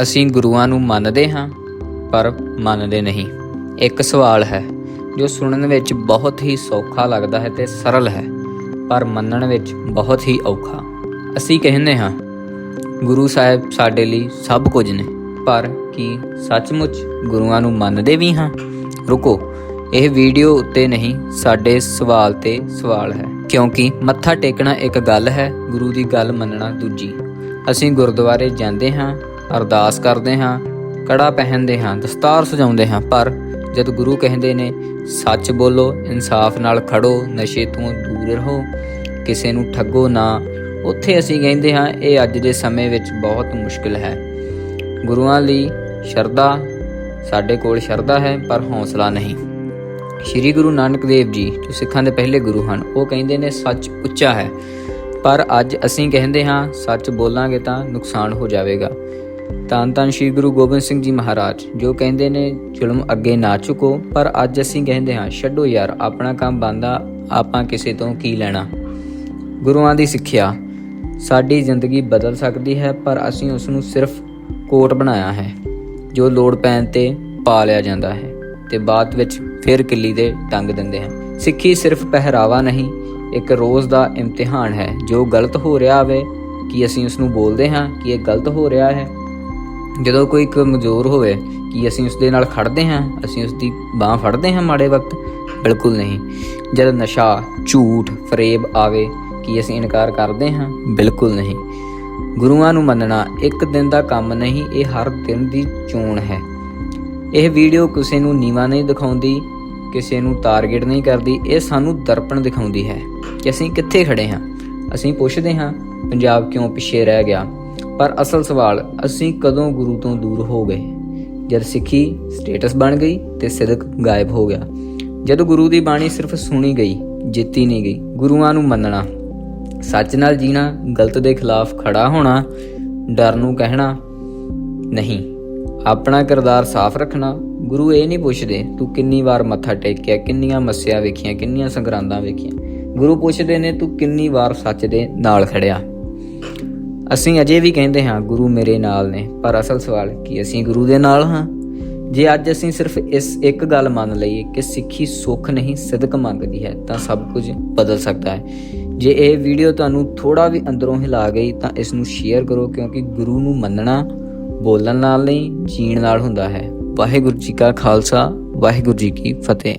ਅਸੀਂ ਗੁਰੂਆਂ ਨੂੰ ਮੰਨਦੇ ਹਾਂ, ਪਰ ਮੰਨਦੇ ਨਹੀਂ। ਇੱਕ ਸਵਾਲ ਹੈ, ਜੋ ਸੁਣਨ ਵਿੱਚ ਬਹੁਤ ਹੀ ਸੌਖਾ ਲੱਗਦਾ ਹੈ ਤੇ ਸਰਲ ਹੈ, ਪਰ ਮੰਨਣ ਵਿੱਚ ਬਹੁਤ ਹੀ ਔਖਾ। ਅਸੀਂ ਕਹਿੰਦੇ ਹਾਂ, ਗੁਰੂ ਸਾਹਿਬ ਸਾਡੇ ਲਈ ਸਭ ਕੁਝ ਨੇ, ਪਰ ਕੀ ਸੱਚਮੁੱਚ ਗੁਰੂਆਂ ਨੂੰ ਮੰਨਦੇ ਵੀ ਹਾਂ? ਰੁਕੋ, ਇਹ ਵੀਡੀਓ ਉੱਤੇ ਨਹੀਂ, ਸਾਡੇ ਸਵਾਲ ਤੇ ਸਵਾਲ ਹੈ। ਕਿਉਂਕਿ ਮੱਥਾ ਟੇਕਣਾ ਇੱਕ ਗੱਲ ਹੈ, ਗੁਰੂ ਦੀ ਗੱਲ ਮੰਨਣਾ ਦੂਜੀ। ਅਸੀਂ ਗੁਰਦੁਆਰੇ ਜਾਂਦੇ ਹਾਂ ਅਰਦਾਸ ਕਰਦੇ ਹਾਂ, ਕੜਾ ਪਹਿਨਦੇ ਹਾਂ, ਦਸਤਾਰ ਸਜਾਉਂਦੇ ਹਾਂ, ਪਰ ਜਦ ਗੁਰੂ ਕਹਿੰਦੇ ਨੇ, ਸੱਚ ਬੋਲੋ, ਇਨਸਾਫ ਨਾਲ ਖੜੋ, ਨਸ਼ੇ ਤੋਂ ਦੂਰ ਰਹੋ, ਕਿਸੇ ਨੂੰ ਠੱਗੋ ਨਾ। ਉੱਥੇ ਅਸੀਂ ਕਹਿੰਦੇ ਹਾਂ, ਇਹ ਅੱਜ ਦੇ ਸਮੇਂ ਵਿੱਚ ਬਹੁਤ ਮੁਸ਼ਕਿਲ ਹੈ। ਗੁਰੂਆਂ ਲਈ ਸ਼ਰਧਾ ਸਾਡੇ ਕੋਲ ਸ਼ਰਧਾ ਹੈ, ਪਰ ਹੌਸਲਾ ਨਹੀਂ। ਸ਼੍ਰੀ ਗੁਰੂ ਨਾਨਕ ਦੇਵ ਜੀ, ਜੋ ਸਿੱਖਾਂ ਦੇ ਪਹਿਲੇ ਗੁਰੂ ਹਨ, ਉਹ ਕਹਿੰਦੇ ਨੇ, ਸੱਚ ਉੱਚਾ ਹੈ। ਪਰ ਅੱਜ ਅਸੀਂ ਕਹਿੰਦੇ ਹਾਂ, ਸੱਚ ਬੋਲਾਂਗੇ ਤਾਂ ਨੁਕਸਾਨ ਹੋ ਜਾਵੇਗਾ। ਤਾਂ ਤਾਂ ਸ਼੍ਰੀ ਗੁਰੂ ਗੋਬਿੰਦ ਸਿੰਘ ਜੀ ਮਹਾਰਾਜ, ਜੋ ਕਹਿੰਦੇ ਨੇ, ਜ਼ੁਲਮ ਅੱਗੇ ਨਾ ਝੁਕੋ, ਪਰ ਅੱਜ ਅਸੀਂ ਕਹਿੰਦੇ ਹਾਂ, ਛੱਡੋ ਯਾਰ, ਆਪਣਾ ਕੰਮ ਬੰਦਾ, ਆਪਾਂ ਕਿਸੇ ਤੋਂ ਕੀ ਲੈਣਾ? ਗੁਰੂਆਂ ਦੀ ਸਿੱਖਿਆ, ਸਾਡੀ ਜ਼ਿੰਦਗੀ ਬਦਲ ਸਕਦੀ ਹੈ, ਪਰ ਅਸੀਂ ਉਸ ਨੂੰ ਸਿਰਫ ਕੋਟ ਬਣਾਇਆ ਹੈ, ਜੋ ਲੋੜ ਪੈਣ ਤੇ ਪਾ ਲਿਆ ਜਾਂਦਾ ਹੈ, ਤੇ ਬਾਅਦ ਵਿੱਚ ਫਿਰ ਕਿੱਲੀ ਦੇ ਟੰਗ ਦਿੰਦੇ ਹਾਂ ਸਿੱਖੀ ਸਿਰਫ ਪਹਿਰਾਵਾ ਨਹੀਂ, ਇੱਕ ਰੋਜ਼ ਦਾ ਇਮਤਿਹਾਨ ਹੈ, ਜੋ ਗਲਤ ਹੋ ਰਿਹਾ ਹੋਵੇ ਕਿ ਅਸੀਂ ਉਸ ਨੂੰ ਬੋਲਦੇ ਹਾਂ, ਕਿ ਇਹ ਗਲਤ ਹੋ ਰਿਹਾ ਹੈ? ਜਦੋਂ ਕੋਈ ਕਮਜ਼ੋਰ ਹੋਵੇ ਕਿ ਅਸੀਂ ਉਸ ਦੇ ਨਾਲ ਖੜਦੇ ਹਾਂ, ਅਸੀਂ ਉਸ ਦੀ ਬਾਹ ਫੜਦੇ ਹਾਂ ਮਾੜੇ ਵਕਤ, ਬਿਲਕੁਲ ਨਹੀਂ। ਜਦ ਨਸ਼ਾ, ਝੂਠ, ਫਰੇਬ ਆਵੇ ਕਿ ਅਸੀਂ ਇਨਕਾਰ ਕਰਦੇ ਹਾਂ, ਬਿਲਕੁਲ ਨਹੀਂ। ਗੁਰੂਆਂ ਨੂੰ ਮੰਨਣਾ ਇੱਕ ਦਿਨ ਦਾ ਕੰਮ ਨਹੀਂ, ਇਹ ਹਰ ਦਿਨ ਦੀ ਚੋਣ ਹੈ। ਇਹ ਵੀਡੀਓ ਕਿਸੇ ਨੂੰ ਨੀਵਾ ਨਹੀਂ ਦਿਖਾਉਂਦੀ, ਕਿਸੇ ਨੂੰ ਟਾਰਗੇਟ ਨਹੀਂ ਕਰਦੀ, ਇਹ ਸਾਨੂੰ ਦਰਪਣ ਦਿਖਾਉਂਦੀ ਹੈ ਕਿ ਅਸੀਂ ਕਿੱਥੇ ਖੜੇ ਹਾਂ। ਅਸੀਂ ਪੁੱਛਦੇ ਹਾਂ, ਪੰਜਾਬ ਕਿਉਂ ਪਿੱਛੇ ਰਹਿ ਗਿਆ? ਪਰ ਅਸਲ ਸਵਾਲ, ਅਸੀਂ ਕਦੋਂ ਗੁਰੂ ਤੋਂ ਦੂਰ ਹੋ ਗਏ? ਜਦ ਸਿੱਖੀ ਸਟੇਟਸ ਬਣ ਗਈ ਤੇ ਸਿਦਕ ਗਾਇਬ ਹੋ ਗਿਆ। ਜਦ ਗੁਰੂ ਦੀ ਬਾਣੀ ਸਿਰਫ ਸੁਣੀ ਗਈ, ਜਿੱਤੀ ਨਹੀਂ ਗਈ, ਗੁਰੂਆਂ ਨੂੰ ਮੰਨਣਾ। ਸੱਚ ਨਾਲ ਜੀਣਾ, ਗਲਤ ਦੇ ਖਿਲਾਫ ਖੜਾ ਹੋਣਾ, ਡਰ ਨੂੰ ਕਹਿਣਾ, ਨਹੀਂ। ਆਪਣਾ ਕਿਰਦਾਰ ਸਾਫ਼ ਰੱਖਣਾ। ਗੁਰੂ ਇਹ ਨਹੀਂ ਪੁੱਛਦੇ, ਤੂੰ ਕਿੰਨੀ ਵਾਰ ਮੱਥਾ ਟੇਕਿਆ, ਕਿੰਨੀਆਂ ਮੱਸਿਆ ਵੇਖੀਆਂ, ਕਿੰਨੀਆਂ ਸੰਗਰਾਂਦਾਂ ਵੇਖੀਆਂ? ਗੁਰੂ ਪੁੱਛਦੇ ਨੇ, ਤੂੰ ਕਿੰਨੀ ਵਾਰ ਸੱਚ ਦੇ ਨਾਲ ਖੜਿਆ? ਅਸੀਂ ਅਜੇ ਵੀ ਕਹਿੰਦੇ ਹਾਂ, ਗੁਰੂ ਮੇਰੇ ਨਾਲ ਨੇ। ਪਰ ਅਸਲ ਸਵਾਲ ਕੀ, ਅਸੀਂ ਗੁਰੂ ਦੇ ਨਾਲ ਹਾਂ? ਜੇ ਅੱਜ ਅਸੀਂ ਸਿਰਫ ਇਸ ਇੱਕ ਗੱਲ ਮੰਨ ਲਈਏ ਕਿ ਸਿੱਖੀ ਸੁੱਖ ਨਹੀਂ, ਸਿਦਕ ਮੰਗਦੀ ਹੈ, ਤਾਂ ਸਭ ਕੁਝ ਬਦਲ ਸਕਦਾ ਹੈ। ਜੇ ਇਹ ਵੀਡੀਓ ਤੁਹਾਨੂੰ ਥੋੜਾ ਵੀ ਅੰਦਰੋਂ ਹਿਲਾ ਗਈ, ਤਾਂ ਇਸ ਨੂੰ ਸ਼ੇਅਰ ਕਰੋ, ਕਿਉਂਕਿ ਗੁਰੂ ਨੂੰ ਮੰਨਣਾ ਬੋਲਣ ਨਾਲ ਨਹੀਂ, ਜੀਣ ਨਾਲ ਹੁੰਦਾ ਹੈ। ਵਾਹਿਗੁਰੂ ਜੀ ਕਾ ਖਾਲਸਾ, ਵਾਹਿਗੁਰੂ ਜੀ ਕੀ ਫਤਿਹ।